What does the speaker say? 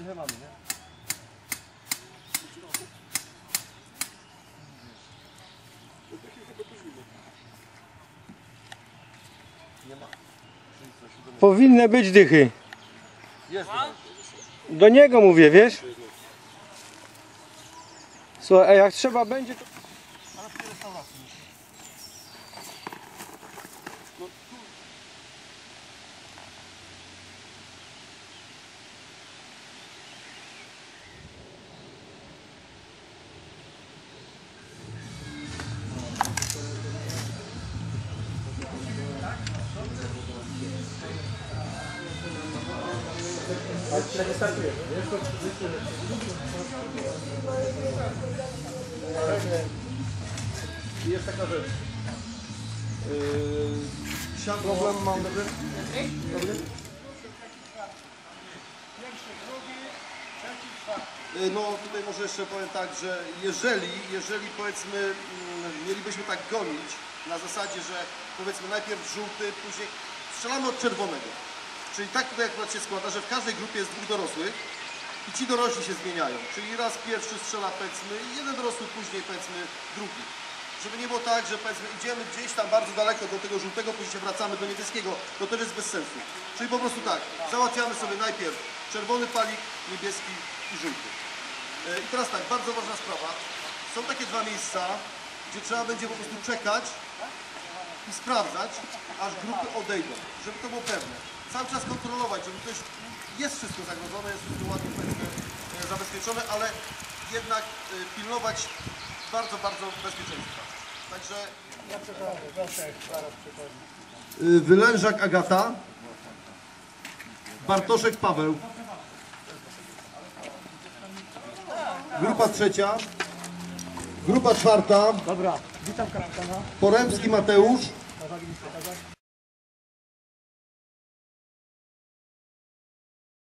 Dychę mamy, nie? Nie ma. Powinny być dychy. Jest. Do niego mówię, wiesz? Słuchaj, a jak trzeba będzie, to... Ale w tej restauracji. I jest taka rzecz. Yy, problem mam. Dobry? Dobry? No tutaj może jeszcze powiem tak, że jeżeli, jeżeli powiedzmy mm, mielibyśmy tak gonić na zasadzie, że powiedzmy najpierw żółty, później strzelamy od czerwonego. Czyli tak tutaj akurat się składa, że w każdej grupie jest dwóch dorosłych i ci dorośli się zmieniają. Czyli raz pierwszy strzela powiedzmy jeden dorosły, później powiedzmy drugi. Żeby nie było tak, że powiedzmy idziemy gdzieś tam bardzo daleko do tego żółtego, później się wracamy do niebieskiego, to też jest bez sensu. Czyli po prostu tak, załatwiamy sobie najpierw czerwony palik, niebieski i żółty. E, I teraz tak, bardzo ważna sprawa. Są takie dwa miejsca, gdzie trzeba będzie po prostu czekać i sprawdzać, aż grupy odejdą, żeby to było pewne. Cały czas kontrolować, żeby ktoś jest wszystko zagrodzone, jest wszystko ładnie e, zabezpieczone, ale jednak e, pilnować bardzo, bardzo bezpieczeństwa. Także Y, Wylężak Agata, Bartoszek Paweł, grupa trzecia, grupa czwarta, Dobra, witam kapitana. Poremski Mateusz.